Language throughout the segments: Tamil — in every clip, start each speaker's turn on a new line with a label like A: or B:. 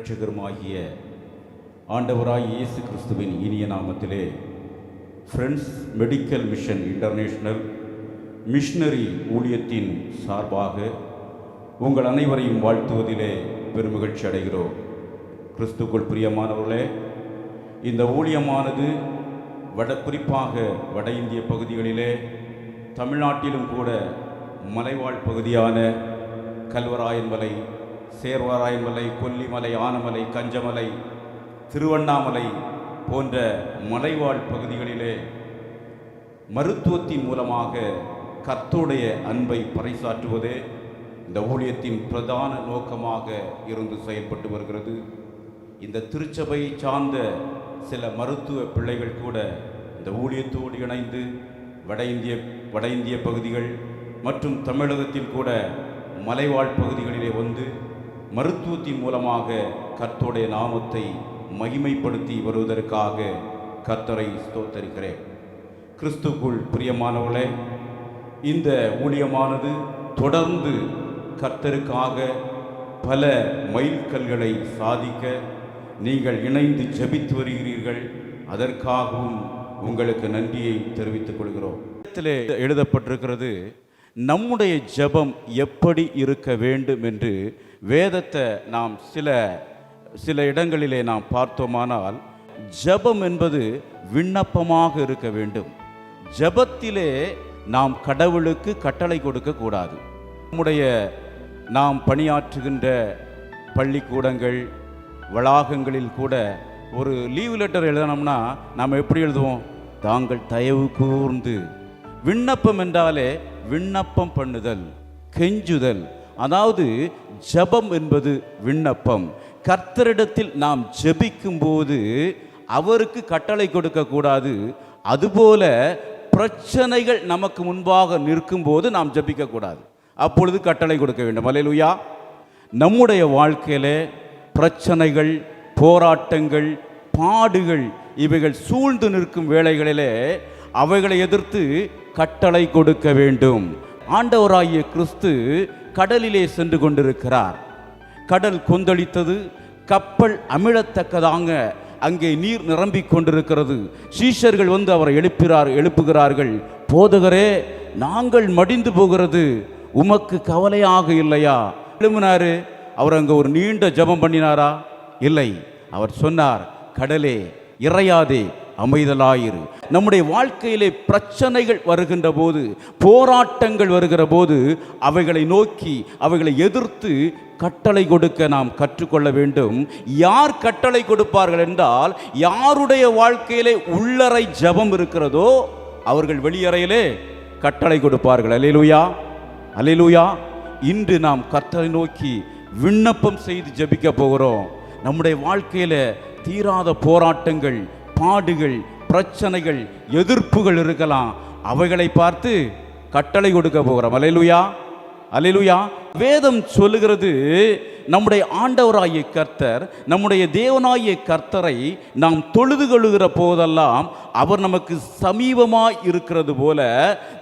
A: இரட்சகருமாகிய ஆண்டவராய் இயேசு கிறிஸ்துவின் இனிய நாமத்திலே friends medical mission international missionary ஊழியத்தின் சார்பாக உங்கள் அனைவரையும் வாழ்த்துவதிலே பெருமகிழ்ச்சி அடைகிறோம். கிறிஸ்துக்குள் பிரியமானவர்களே இந்த ஊழியமானது வட குறிப்பாக வட இந்திய பகுதிகளிலே தமிழ்நாட்டிலும் கூட மலைவாழ் பகுதியான கல்வராயன்மலை சேர்வாராய்மலை கொல்லிமலை ஆனமலை கஞ்சமலை திருவண்ணாமலை போன்ற மலைவாழ் பகுதிகளிலே மருத்துவத்தின் மூலமாக கத்தோடைய அன்பை பறைசாற்றுவதே இந்த ஊழியத்தின் பிரதான நோக்கமாக இருந்து செயல்பட்டு வருகிறது. இந்த திருச்சபையை சார்ந்த சில மருத்துவ பிள்ளைகள் கூட இந்த ஊழியத்தோடு இணைந்து வட இந்திய வட இந்திய பகுதிகள் மற்றும் தமிழகத்தில் கூட மலைவாழ் பகுதிகளிலே வந்து மருத்துவத்தின் மூலமாக கர்த்தருடைய நாமத்தை மகிமைப்படுத்தி வருவதற்காக கர்த்தரை ஸ்தோத்தரிக்கிறேன். கிறிஸ்துக்குள் பிரியமானவர்களே இந்த ஊழியமானது தொடர்ந்து கர்த்தருக்காக பல மைல்கல்களை சாதிக்க நீங்கள் இணைந்து ஜபித்து வருகிறீர்கள். அதற்காகவும் உங்களுக்கு நன்றியை தெரிவித்துக் கொள்கிறோம். எழுதப்பட்டிருக்கிறது நம்முடைய ஜெபம் எப்படி இருக்க வேண்டும் என்று வேதத்தை நாம் சில சில இடங்களிலே நாம் பார்த்தோமானால் ஜெபம் என்பது விண்ணப்பமாக இருக்க வேண்டும். ஜெபத்திலே நாம் கடவுளுக்கு கட்டளை கொடுக்கக்கூடாது நம்முடைய நாம் பணியாற்றுகின்ற பள்ளிக்கூடங்கள் வளாகங்களில் கூட ஒரு லீவ் லெட்டர் எழுதணும்னா நாம் எப்படி எழுதுவோம்? தாங்கள் தயவு கூர்ந்து. விண்ணப்பம் என்றாலே விண்ணப்பம் பண்ணுதல் கெஞ்சுதல். அதாவது ஜெபம் என்பது விண்ணப்பம். கர்த்தரிடத்தில் நாம் ஜெபிக்கும் போது அவருக்கு கட்டளை கொடுக்கக்கூடாது அதுபோல பிரச்சனைகள் நமக்கு முன்பாக நிற்கும் போது நாம் ஜபிக்கக்கூடாது அப்பொழுது கட்டளை கொடுக்க வேண்டும். அல்லேலூயா. நம்முடைய வாழ்க்கையிலே பிரச்சனைகள் போராட்டங்கள் பாடுகள் இவைகள் சூழ்ந்து நிற்கும் வேலைகளிலே அவைகளை எதிர்த்து கட்டளை கொடுக்க வேண்டும். ஆண்டவராகிய கிறிஸ்து கடலிலே சென்று கொண்டிருக்கிறார். கடல் கொந்தளித்தது கப்பல் அமிழத்தக்கதாங்க அங்கே நீர் நிரம்பிக் கொண்டிருக்கிறது. சீஷர்கள் வந்து அவரை எழுப்பிறார் எழுப்புகிறார்கள். போதகரே நாங்கள் மடிந்து போகிறது. உமக்கு கவலையாக இல்லையா? எழும்பினாரு அவர் அங்கே ஒரு நீண்ட ஜெபம் பண்ணினாரா? இல்லை. அவர் சொன்னார் கடலே இறையாதே அமைதலாயிரு. நம்முடைய வாழ்க்கையிலே பிரச்சனைகள் வருகின்ற போது போராட்டங்கள் வருகிற போது அவைகளை நோக்கி அவைகளை எதிர்த்து கட்டளை கொடுக்க நாம் கற்றுக்கொள்ள வேண்டும். யார் கட்டளை கொடுப்பார்கள் என்றால் யாருடைய வாழ்க்கையிலே உள்ளறை ஜெபம் இருக்கிறதோ அவர்கள் வெளியறையிலே கட்டளை கொடுப்பார்கள். அலையிலுயா அலையிலுயா இன்று நாம் கட்டளை நோக்கி விண்ணப்பம் செய்து ஜபிக்க போகிறோம். நம்முடைய வாழ்க்கையில தீராத போராட்டங்கள் பாடுகள் பிரச்சனைகள் எதிர்ப்புகள் இருக்கலாம். அவைகளை பார்த்து கட்டளை கொடுக்க போகிறோம். அலையிலுயா அலையிலுயா வேதம் சொல்லுகிறது நம்முடைய ஆண்டவராகிய கர்த்தர் நம்முடைய தேவனாகிய கர்த்தரை நாம் தொழுது கொள்ளுகிற போதெல்லாம் அவர் நமக்கு சமீபமாய் இருக்கிறது போல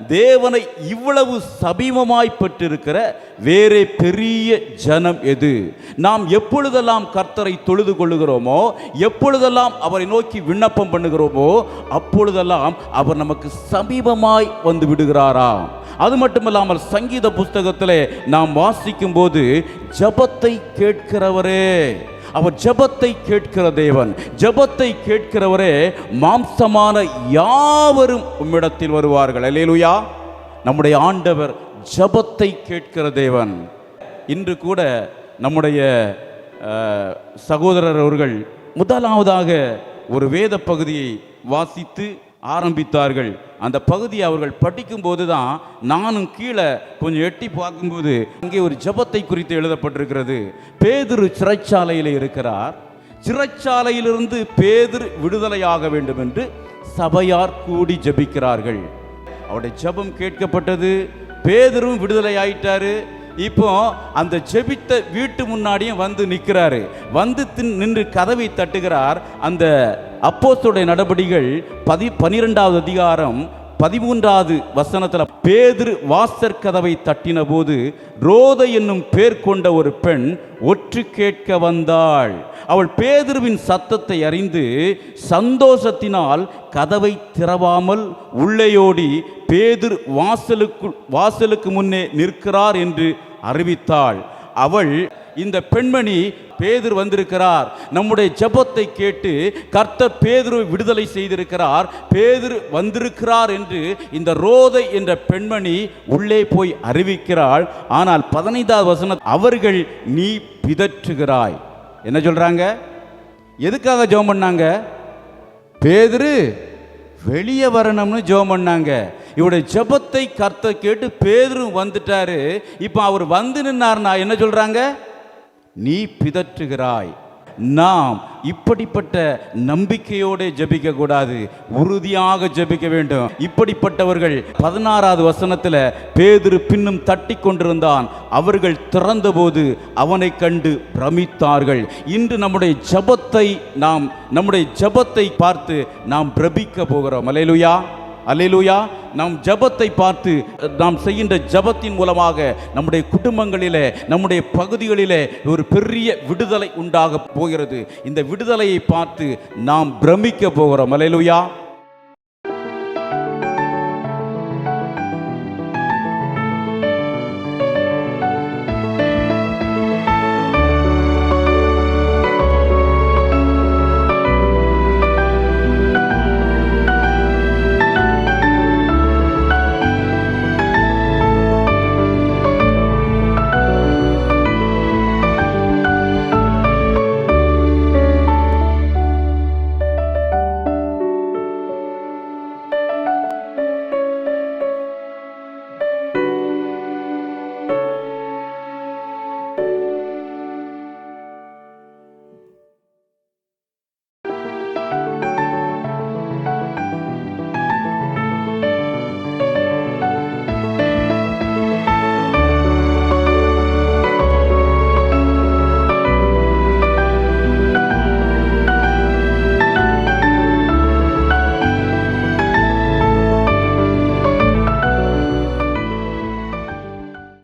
A: தேவனை இவ்வளவு சமீபமாய் பெற்றிருக்கிற வேறே பெரிய ஜனம் எது? நாம் எப்பொழுதெல்லாம் கர்த்தரை தொழுது கொள்ளுகிறோமோ எப்பொழுதெல்லாம் அவரை நோக்கி விண்ணப்பம் பண்ணுகிறோமோ அப்பொழுதெல்லாம் அவர் நமக்கு சமீபமாய் வந்து விடுகிறாராம். அது மட்டுமல்லாமல் சங்கீத புஸ்தகத்திலே நாம் வாசிக்கும் போது ஜபத்தை கேட்கிறவரே. அவர் ஜபத்தை கேட்கிற தேவன். ஜபத்தை கேட்கிறவரே மாம்சமான யாவரும் உம்மிடத்தில் வருவார்கள். அல்லேலுயா. நம்முடைய ஆண்டவர் ஜபத்தை கேட்கிற தேவன். இன்று கூட நம்முடைய சகோதரர் அவர்கள் முதலாவதாக ஒரு வேத பகுதியை வாசித்து ஆரம்பித்தார்கள். அந்த பகுதியை அவர்கள் படிக்கும்போது தான் நானும் கீழே கொஞ்சம் எட்டி பார்க்கும்போது அங்கே ஒரு ஜபத்தை குறித்து எழுதப்பட்டிருக்கிறது. பேதுரு சிறைச்சாலையில் இருக்கிறார். சிறைச்சாலையிலிருந்து பேதுரு விடுதலையாக வேண்டும் என்று சபையார் கூடி ஜெபிக்கிறார்கள். அவருடைய ஜபம் கேட்கப்பட்டது. பேதரும் விடுதலை ஆயிட்டாரு. இப்போ அந்த ஜெபித்த வீட்டு முன்னாடியும் வந்து நிற்கிறாரு. வந்து தின் நின்று கதவை தட்டுகிறார். அந்த அப்போஸ்தோடைய நடபடிகள் பதி பனிரெண்டாவது அதிகாரம் பதிமூன்றாவது வசனத்துல பேதிரு வாசற் கதவை தட்டின போது ரோத என்னும் பேர் கொண்ட ஒரு பெண் ஒற்று கேட்க வந்தாள். அவள் பேதுருவின் சத்தத்தை அறிந்து சந்தோஷத்தினால் கதவை திறவாமல் உள்ளேயோடி பேதிரு வாசலுக்கு வாசலுக்கு முன்னே நிற்கிறார் என்று அறிவித்தாள். அவள் இந்த பெண்மணி பேதர் வந்திருக்கிறார். நம்முடைய ஜபத்தை கேட்டு கர்த்தர் பேதுருவை விடுதலை செய்திருக்கிறார். பேதர் வந்திருக்கிறார் என்று இந்த ரோதை என்ற பெண்மணி உள்ளே போய் அறிவிக்கிறாள். ஆனால் பதினைந்தாவது வசனம் அவர்கள் நீ பிதற்றுகிறாய். என்ன சொல்றாங்க? எதுக்காக ஜெபம் பண்ணாங்க? பேதரு வெளியே வரணும்னு ஜெபம் பண்ணாங்க. இவருடைய ஜெபத்தை கர்த்த கேட்டு பேதரும் வந்துட்டாரு. இப்போ அவர் வந்து நின்னார்னா என்ன சொல்றாங்க? நீ பிதற்றுகிறாய். நாம் இப்படிப்பட்ட நம்பிக்கையோடு ஜபிக்க கூடாது உறுதியாக ஜெபிக்க வேண்டும். இப்படிப்பட்டவர்கள் பதினாறாவது வசனத்தில் பேதுரு பின்னும் தட்டி கொண்டிருந்தான். அவர்கள் திறந்தபோது அவனை கண்டு பிரமித்தார்கள். இன்று நம்முடைய ஜெபத்தை நாம் நம்முடைய ஜபத்தை பார்த்து நாம் பிரபிக்க போகிறோம். அலையலுயா அல்லேலூயா. நம் ஜெபத்தை பார்த்து நாம் செய்கின்ற ஜெபத்தின் மூலமாக நம்முடைய குடும்பங்களிலே நம்முடைய பகுதிகளிலே ஒரு பெரிய விடுதலை உண்டாக போகிறது. இந்த விடுதலையை பார்த்து நாம் பிரமிக்க போகிறோம். அல்லேலூயா.